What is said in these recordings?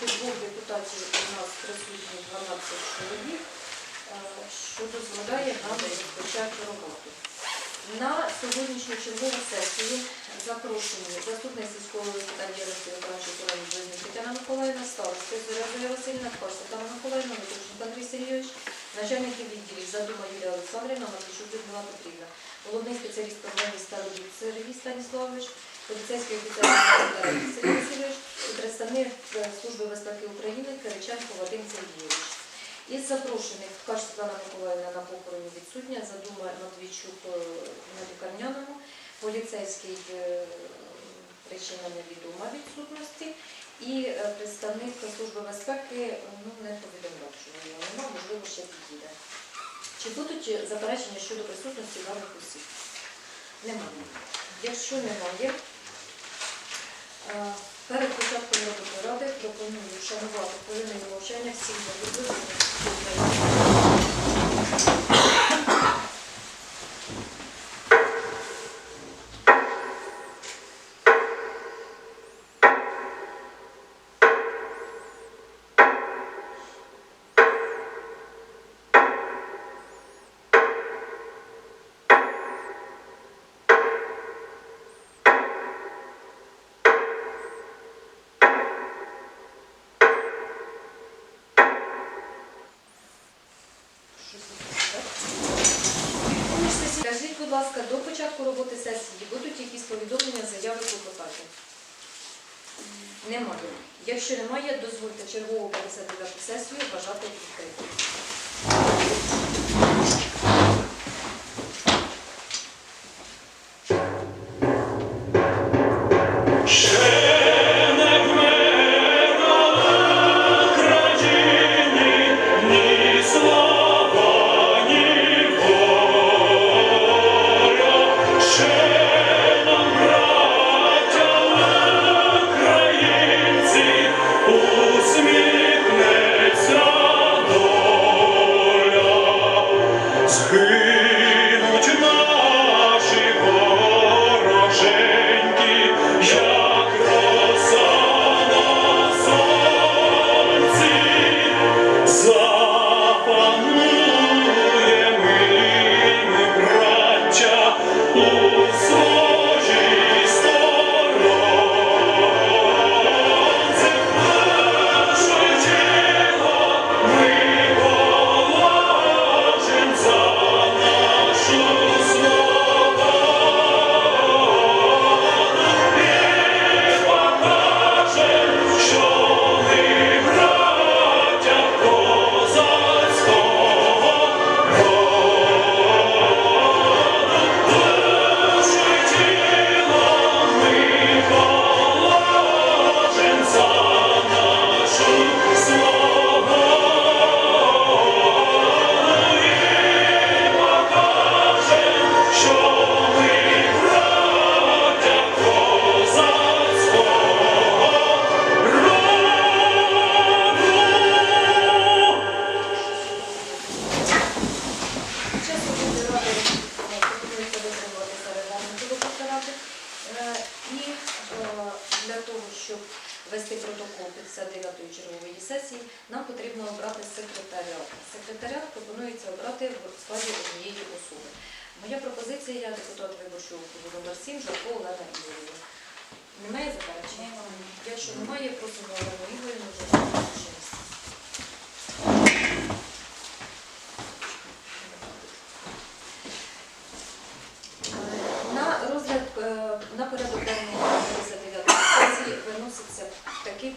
22 депутатів у нас присутні 12 чоловік, е, що дозволяє нам розпочати роботу. На сьогоднішню чергову сесію запрошені заступник сільського питання виконавчої колеги Близнюк Тетяна Миколаївна, старости Зоря Васильівна, Ткач Світлана Миколаївна, Миколаївна Андрій Сергійович, начальники відділів Задума Юлія Олександрівна, Матвійчук Людмила Петрівна, головний спеціаліст програми Стародуб Сергій Станіславович, поліцейський офіцер Сергій Васильович і представник Служби безпеки України Кириченко Вадим Сергійович. Із запрошених Ткач Світлана Миколаївна на похороні відсутня, Задума Матвійчук е, на лікарняному, поліцейський е, причина невідома відсутності і е, представник Служби безпеки ну, не повідомляв, що його нема, можливо, ще підійде. Чи будуть заперечення щодо присутності даних осіб? Немає. Якщо немає, перед початком роботи ради пропоную вшанувати хвилиною мовчання всіх загиблих. Ласка, до початку роботи сесії будуть якісь повідомлення, заяви клопотання? Немає. Якщо немає, дозвольте чергову 59 сесію вважати відкритою.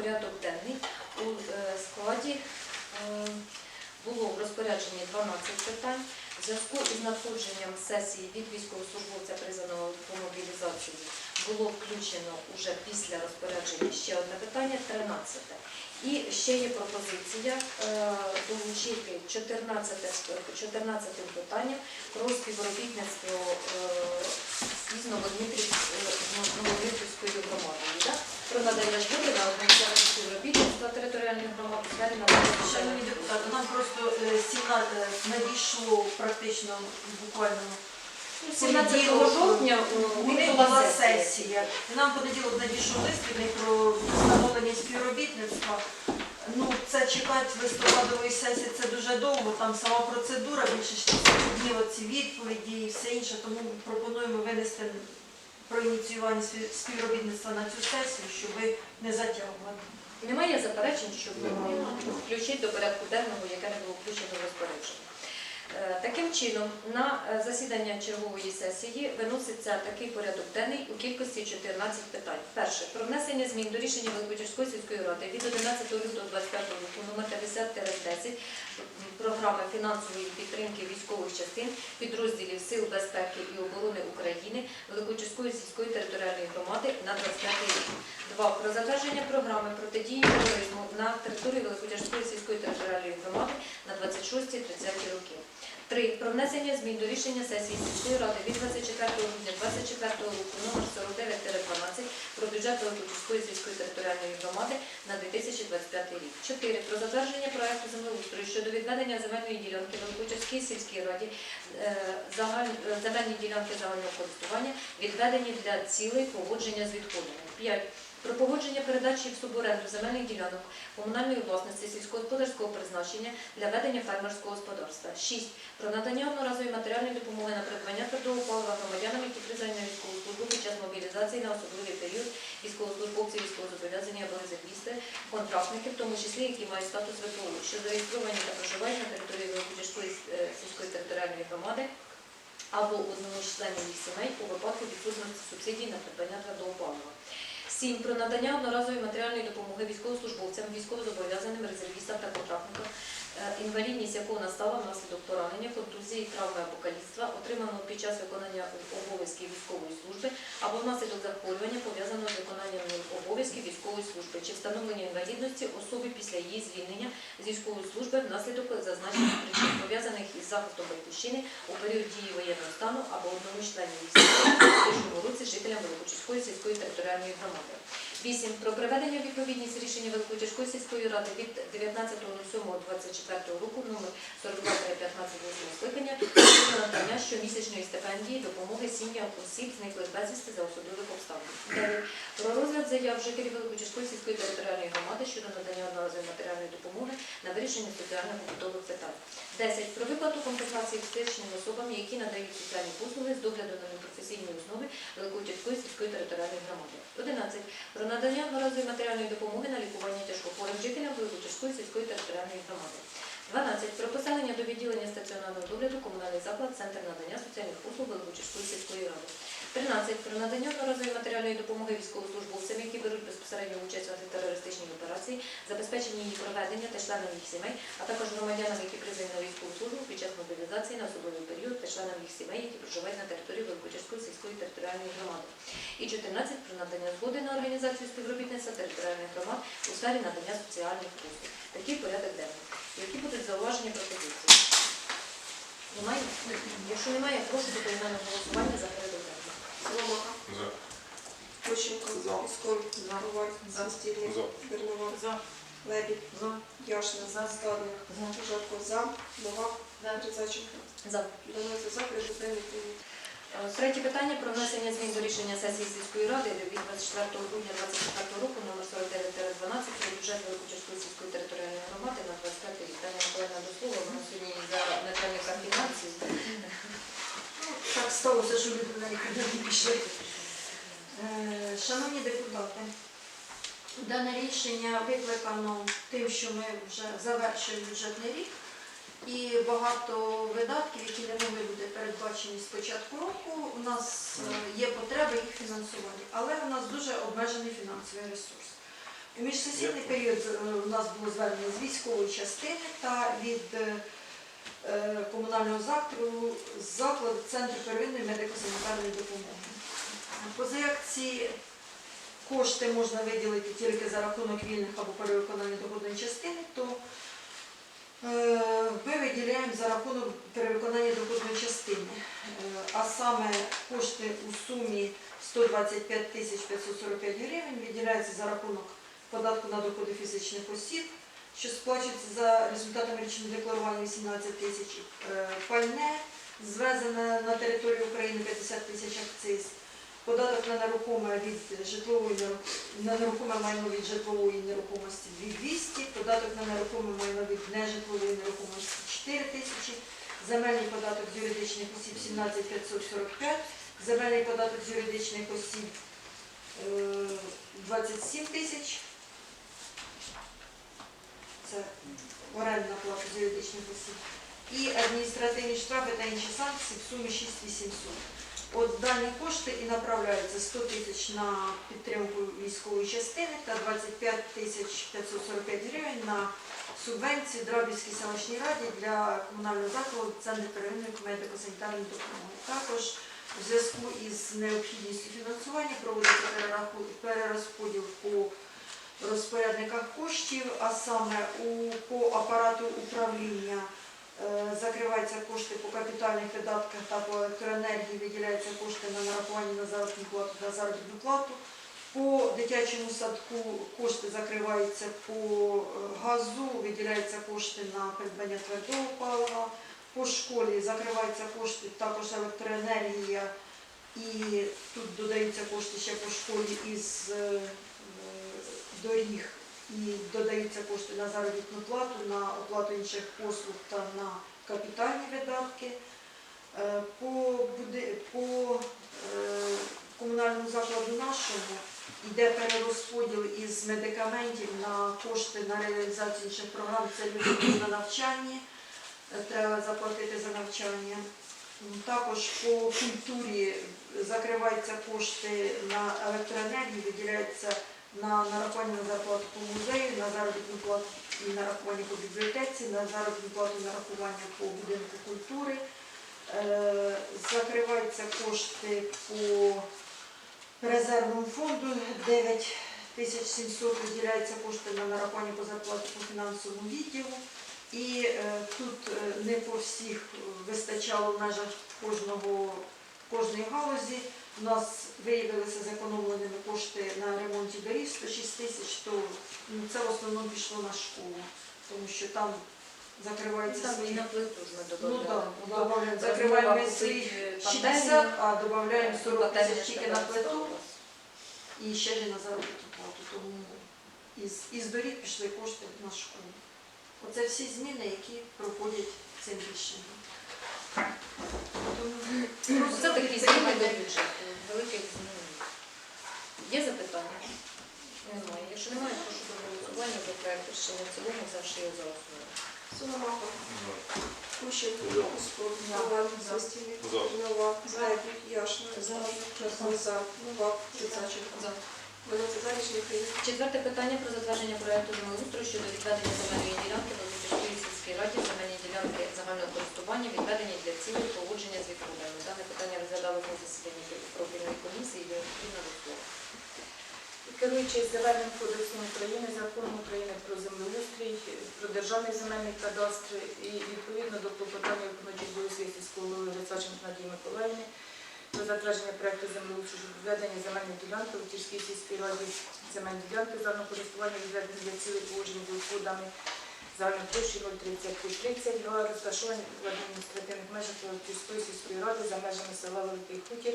Порядок денний. У е, складі е, було в розпорядженні 12 питань. В зв'язку із надходженням сесії від військовослужбовця призваного по мобілізації було включено уже після розпорядження ще одне питання 13. І ще є пропозиція е, долучити 14, 14 питання про співробітництво із е, Новодмитрівською громадою. да? Про надання згоди на організацію співробітництва територіальних громад у сфері Шановні депутати, нам просто е, сімна- е, надійшло практично буквально 17 жовтня У у них них була сесія. І нам понеділок надійшов лист від них про встановлення співробітництва. Ну, це чекати листопадової сесії це дуже довго, там сама процедура, більше 60 днів оці відповіді і все інше, тому пропонуємо винести про ініціювання співробітництва на цю сесію, щоб ви не затягували. Немає заперечень, щоб включити до порядку денного, яке не було включено розпорядження. Е, таким чином, на е, засідання чергової сесії виноситься такий порядок денний у кількості 14 питань. Перше про внесення змін до рішення Великодільської сільської ради від 11 лютого 25 року номер 50-10 програми фінансової підтримки військових частин підрозділів Сил безпеки і оборони України Великодільської сільської територіальної громади на 25 рік. Два Про затвердження програми протидії тероризму на території Великодільської сільської територіальної громади на 26-30 років. 3. Про внесення змін до рішення сесії сільської ради від 24 грудня 24 року номер 49-12 про бюджет Великодільської сільської територіальної громади на 2025 рік. 4. Про затвердження проекту землеустрою щодо відведення земельної ділянки Великодільській сільській раді е, е, земельні ділянки загального користування відведені для цілей поводження з відходами. 5 про погодження передачі в суборенду земельних ділянок комунальної власності сільськогосподарського призначення для ведення фермерського господарства. 6. Про надання одноразової матеріальної допомоги на придбання твердого палива громадянам, які призвані на військову службу під час мобілізації на особливий період військовослужбовці, військовозобов'язані або резервісти, контрактники, в тому числі, які мають статус ВПО, що зареєстровані та проживають на території Великочерської е, сільської територіальної громади або одному членів їх сімей у випадку відсутності субсидій на придбання твердого палива. 7. Про надання одноразової матеріальної допомоги військовослужбовцям, військовозобов'язаним резервістам та контрактникам, інвалідність якого настала внаслідок поранення, контузії, травми або каліцтва, отриманого під час виконання обов'язків військової служби або внаслідок захворювання, пов'язаного з виконанням обов'язків військової служби чи встановлення інвалідності особи після її звільнення з військової служби внаслідок зазначених причин, пов'язаних із захистом батьківщини у період дії воєнного стану або одному членів 2000 році жителям Великочиської сільської територіальної громади. 8. Про приведення у відповідність рішення Великочиської сільської ради від 19.07.24 року номер 42-15 скликання щодо надання щомісячної стипендії допомоги сім'ям осіб зниклих безвісти за особливих обставин. 9. Про розгляд заяв жителів Великочиської сільської територіальної громади щодо надання одноразової матеріальної допомоги на вирішення соціально-побутових питань. 10. Про виплату компенсації фізичним особам, які надають соціальні послуги з догляду на непрофесійній основі Великочиської сільської територіальної громади. 11. Про надання одноразової матеріальної допомоги на лікування тяжкохворим жителям Великочиської сільської територіальної громади. 12. Про поселення до відділення стаціонарного догляду комунальний заклад Центр надання соціальних послуг Великочиської сільської ради. 13. Про надання одноразової матеріальної допомоги військовослужбовцям, які беруть безпосередню участь в антитерористичній операції, забезпечення її проведення та членам їх сімей, а також громадянам, які призвані на військову службу під час мобілізації на особливий період та членам їх сімей, які проживають на території Великочиської сільської територіальної громади. І 14. Про надання згоди на організацію співробітництва територіальних громад у сфері надання соціальних послуг. Такий порядок денний. Які будуть зауваження пропозиції? Немає? Якщо немає, прошу до поіменного голосування за порядок. Соломаха. За. Кощенко. За. Іскор. Коваль. Застільник. За. Бернова. За. Лебідь. За. Яшна. За. Стадник. Жарко. За. Новак. За. Різаченко. За. Доноситься за. Призупинити. Е, Третє питання про внесення змін до рішення сесії сільської ради від 24 грудня 2024 року номер 49-12 про бюджет Великочерської сільської територіальної громади на 25 рік. Таня Миколаївна до слова, вона сьогодні за начальника фінансів. Так сталося, що люди на них не пішли. Е, Шановні депутати, дане рішення викликано тим, що ми вже завершили бюджетний рік, і багато видатків, які не могли бути передбачені з початку року, у нас е, є потреба їх фінансування, але у нас дуже обмежений фінансовий ресурс. У міжсесійний період е, у нас було звернення з військової частини та від комунального закладу, закладу Центру первинної медико-санітарної допомоги. По заявці кошти можна виділити тільки за рахунок вільних або перевиконання доходної частини, то е, ми виділяємо за рахунок перевиконання доходної частини. Е, А саме кошти у сумі 125 тисяч 545 гривень виділяються за рахунок податку на доходи фізичних осіб, що сплачується за результатами річного декларування 18 тисяч, е, пальне звезене на територію України 50 тисяч акциз, податок на нерухоме від житлової на нерухоме майно від житлової нерухомості 2200, податок на нерухоме майно від нежитлової нерухомості 4 тисячі, земельний податок з юридичних осіб 17 545, земельний податок з юридичних осіб е, 27 тисяч. Це орендна плата з юридичних осіб. І адміністративні штрафи та інші санкції в сумі 6800. От дані кошти і направляються 100 тисяч на підтримку військової частини та 25 тисяч 545 гривень на субвенцію Драбівській селищній раді для комунального закладу Центру первинної медико-санітарної допомоги. Також у зв'язку із необхідністю фінансування проводиться перераху- перерозподіл по розпорядниках коштів, а саме у, по апарату управління е, закриваються кошти по капітальних видатках та по електроенергії, виділяються кошти на нарахування на заробітну плату та заробітну плату. По дитячому садку кошти закриваються по е, газу, виділяються кошти на придбання твердого палива. По школі закриваються кошти також електроенергія і тут додаються кошти ще по школі із е, доріг і додаються кошти на заробітну плату, на оплату інших послуг та на капітальні видатки. Е, По, по е, комунальному закладу нашому йде перерозподіл із медикаментів на кошти на реалізацію інших програм. Це люди на навчанні, е, треба заплатити за навчання. Також по культурі закриваються кошти на електроенергію, виділяються на нарахування на зарплату по музею, на заробітну плату і нарахування по бібліотеці, на заробітну плату і нарахування по будинку культури. Е, Закриваються кошти по резервному фонду 9 тисяч 700 виділяються кошти на нарахування по зарплаті по фінансовому відділу. І е, тут е, не по всіх вистачало в межах кожної галузі. У нас виявилися зекономленими кошти на ремонті доріг 106 тисяч, то ну, це в основному пішло на школу, тому що там і свої. на плиту ж ми Ну так, добавляємо, закриваємо ми свої 60, а додаємо 40 тисяч тільки на плиту і ще ж і на заробітну плату. Тому із, із доріг пішли кошти на школу. Оце всі зміни, які проходять цим рішенням. Тому Це такі зміни до бюджету, великих змін. Є запитання? Немає. Якщо немає, прошу до голосування за проект рішення в цілому за що його за основу. Сономаха. Кущенко. Коваль. Новак. Яшна. За. Новак. За. Четверте питання про затвердження проекту землеустрою щодо відведення земельної ділянки в Лозівській сільській раді, земельні ділянки загального користування, відведені для цілей поводження з відходами. Дане питання розглядалося на засіданні профільної комісії, і відповідно до слова. Керуючись Земельним кодексом України, законом України про землеустрій, про державний земельний кадастр і відповідно до клопотання виконуючої обов'язки сільського голови Грицаченко Надії Миколаївни про затвердження проекту землеустрою щодо відведення земельної ділянки у Тірській сільській раді. Земельні ділянки загального користування відведені для цілей поводження з відходами загальною площею 03330 га, розташовані в адміністративних межах Великівської сільської ради за межами села Великий Хутір.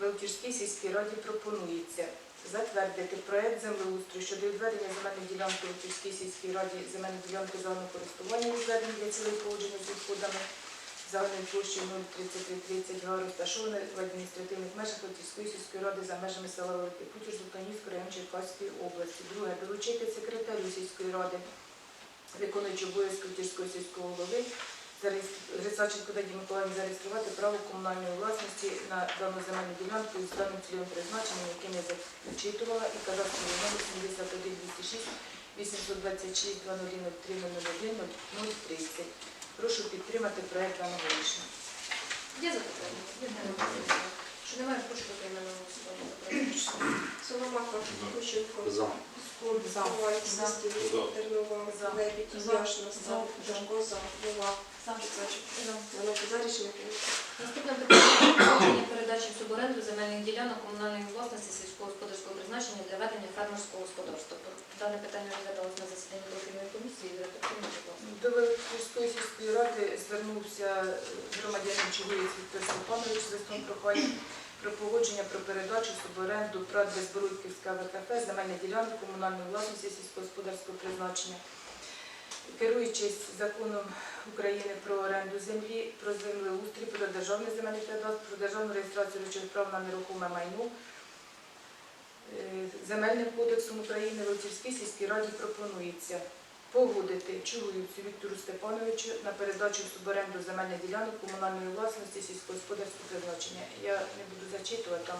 Великівській сільській раді пропонується затвердити проект землеустрою щодо відведення земельної ділянки у Київській сільській раді земельної ділянки загального користування відведення для цілей поводження з відходами загальною площею 03330 га, розташованої в адміністративних межах Київської сільської ради за межами села Великий Путір Зубканівського району Черкаської області. Друге, доручити секретарю сільської ради, виконуючи обов'язки Київського сільського голови, Грицаченко Наді Миколаївні зареєструвати право комунальної власності на дану земельну ділянку з даним цільовим призначенням, яким я зачитувала, і кадастровий номер 71 206 826 0003 001 030. Прошу підтримати проект даного рішення. Є запитання? Що немає, прошу до прийменного голосування за проект Кущенко. Коваль. Тернова. Лебідь. Яшна. За. Жовтко. За. Новак. За рішення прийнято. Наступне питання передачі суборенду земельних ділянок комунальної власності сільськогосподарського призначення для ведення фермерського господарства. Дане питання розглядалося на засіданні профільної комісії. Ласка. До Новоевської сільської ради звернувся громадянин Чугуєць Віктор Степанович з листом прохання про погодження про передачу суборенду ПРАД Безбородьківська ВКФ земельної ділянки комунальної власності сільськогосподарського призначення. Керуючись законом України про оренду землі, про землеустрій, про державний земельний кадастр, про державну реєстрацію речових прав на нерухоме майно, Е, Земельним кодексом України Вовчівській сільській раді пропонується погодити Чугуївцю Віктору Степановичу на передачу в суборенду земельних ділянок комунальної власності сільськогосподарського призначення. Я не буду зачитувати, там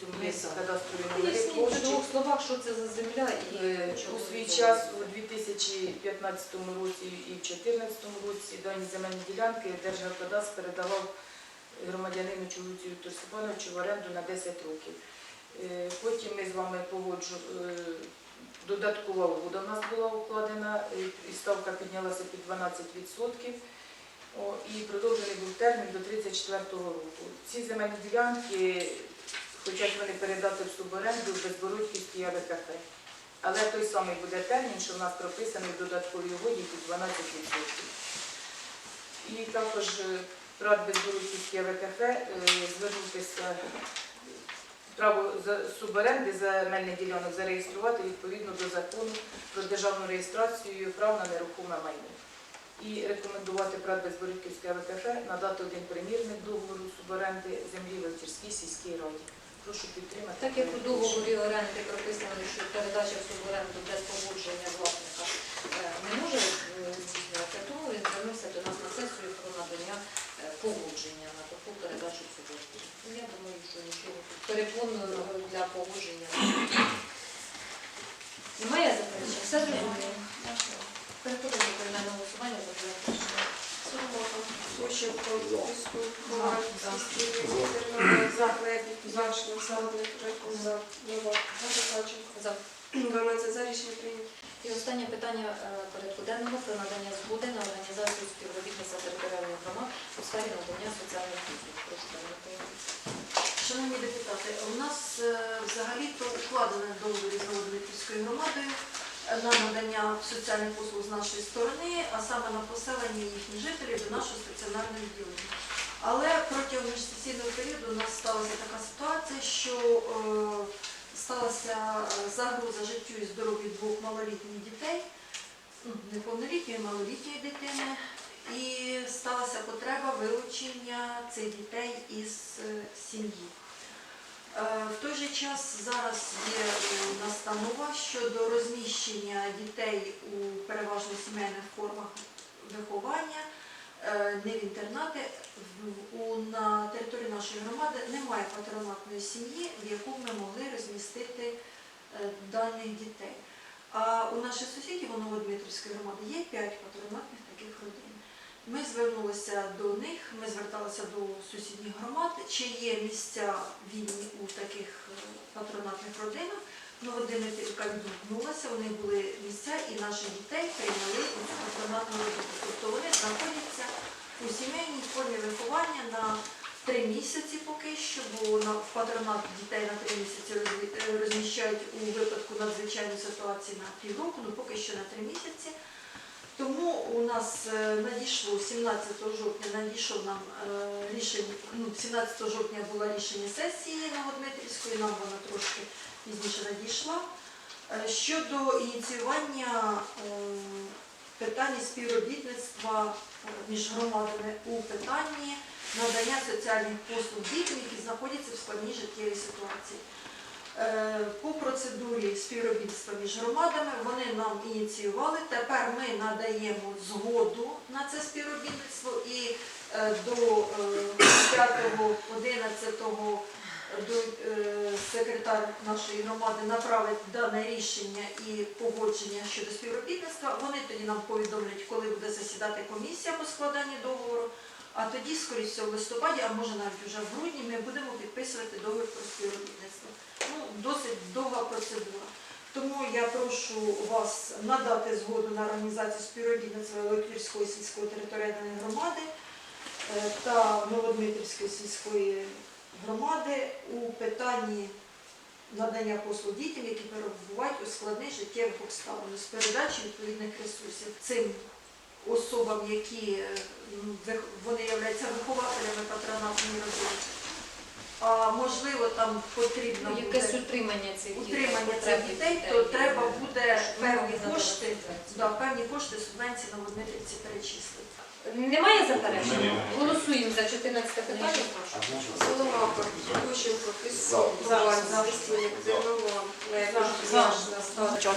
цьому є кадастрові номери в двох словах, що це за земля і Е, У свій час у 2015 році і в 2014 році дані земельні ділянки Держгеокадастр передавав громадянину Чугуцю Віктору Степановичу в оренду на 10 років. Е, Потім ми з вами погоджу, е, додаткова угода в нас була укладена, і ставка піднялася під 12%. О, І продовжений був термін до 34 року. Ці земельні ділянки хочуть вони передати в суборенду Безбородьківській АВКФ. Але той самий буде термін, що в нас прописаний в додатковій угоді під 12%. І також е, Рад Безбородьківській АВКФ е, звернутися право суборенди земельних ділянок зареєструвати відповідно до закону про державну реєстрацію прав на нерухоме майно. І рекомендувати ПРАД Безбородьківської АВКФ надати один примірник договору суборенди землі в Ельчівській сільській раді. Прошу підтримати. Так як у договорі оренди прописано, що передача в суборенду без погодження власника е, не може е, здійснюватися, тому він звернувся до нас на сесію про надання е, погодження на таку передачу в суборенду. Я думаю, що нічого тут переконую для погодження. Немає заперечень? Все зрозуміло. Переходимо до поіменного голосування за проект рішення. Сурмота, Сущенко, Піскун, Коваль, Сістрій, Тернова, За, Лебідь, Яшин, Садник, Реков, За, Новак, Рисаченко. За. 12 за рішення прийнято. І останнє питання е, порядку денного про надання згоди на організацію співробітництва територіальних громад у сфері надання соціальних послуг. Прошу пане Миколо. Шановні депутати, у нас е, взагалі-то договір з Новодмитрівською громадою на надання соціальних послуг з нашої сторони, а саме на поселення їхніх жителів до нашого стаціонарного відділення. Але протягом міжсесійного періоду у нас сталася така ситуація, що е, сталася е, загроза життю і здоров'ю двох малолітніх дітей, ну, неповнолітньої, малолітньої дитини, і сталася потреба вилучення цих дітей із е, сім'ї. Е, В той же час зараз є е, настанова щодо розміщення дітей у переважно сімейних формах виховання, е, не в інтернати. На території нашої громади немає патронатної сім'ї, в яку ми могли розмістити даних дітей. А у наших сусідів у Новодмитрівської громади є п'ять патронатних таких родин. Ми звернулися до них, ми зверталися до сусідніх громад, чи є місця вільні у таких е, патронатних родинах. Новодимитрівка відгукнулася, у них були місця і наших дітей прийняли у цю патронатну родину. Тобто вони знаходяться у сімейній формі виховання на три місяці поки що, бо в патронат дітей на три місяці е, розміщають у випадку надзвичайної ситуації на півроку, ну поки що на три місяці. Тому у нас е, надійшло 17 жовтня надійшло нам е, рішення, ну 17 жовтня було рішення сесії Новодмитрівської, нам вона трошки пізніше надійшла. Е, Щодо ініціювання питання співробітництва між громадами у питанні надання соціальних послуг дітям, які знаходяться в складній життєвій ситуації. Е, По процедурі співробітництва між громадами вони нам ініціювали. Тепер ми надаємо згоду на це співробітництво і е, до 5-11 до е, секретар нашої громади направить дане рішення і погодження щодо співробітництва. Вони тоді нам повідомлять, коли буде засідати комісія по складанню договору. А тоді, скоріше в листопаді, а може навіть вже в грудні, ми будемо підписувати договір про співробітництво. Ну, досить довга процедура. Тому я прошу вас надати згоду на організацію співробітництва Великівської сільської територіальної громади е, та Новодмитрівської сільської громади у питанні надання послуг дітям, які перебувають у складних життєвих обставин з передачі відповідних ресурсів. Цим особам, які е, вони являються вихователями патронатної родини. А можливо, там потрібно Ну, Якесь утримання цих дітей. утримання цих дітей, то треба буде певні кошти, да, певні кошти субвенції на водниці перечислити. Немає заперечень? Голосуємо за 14 питання. Соломака, Ющенко, Пісков, Коваль, Стасінник, Зернова, Лебедь, Яшна, Старчак.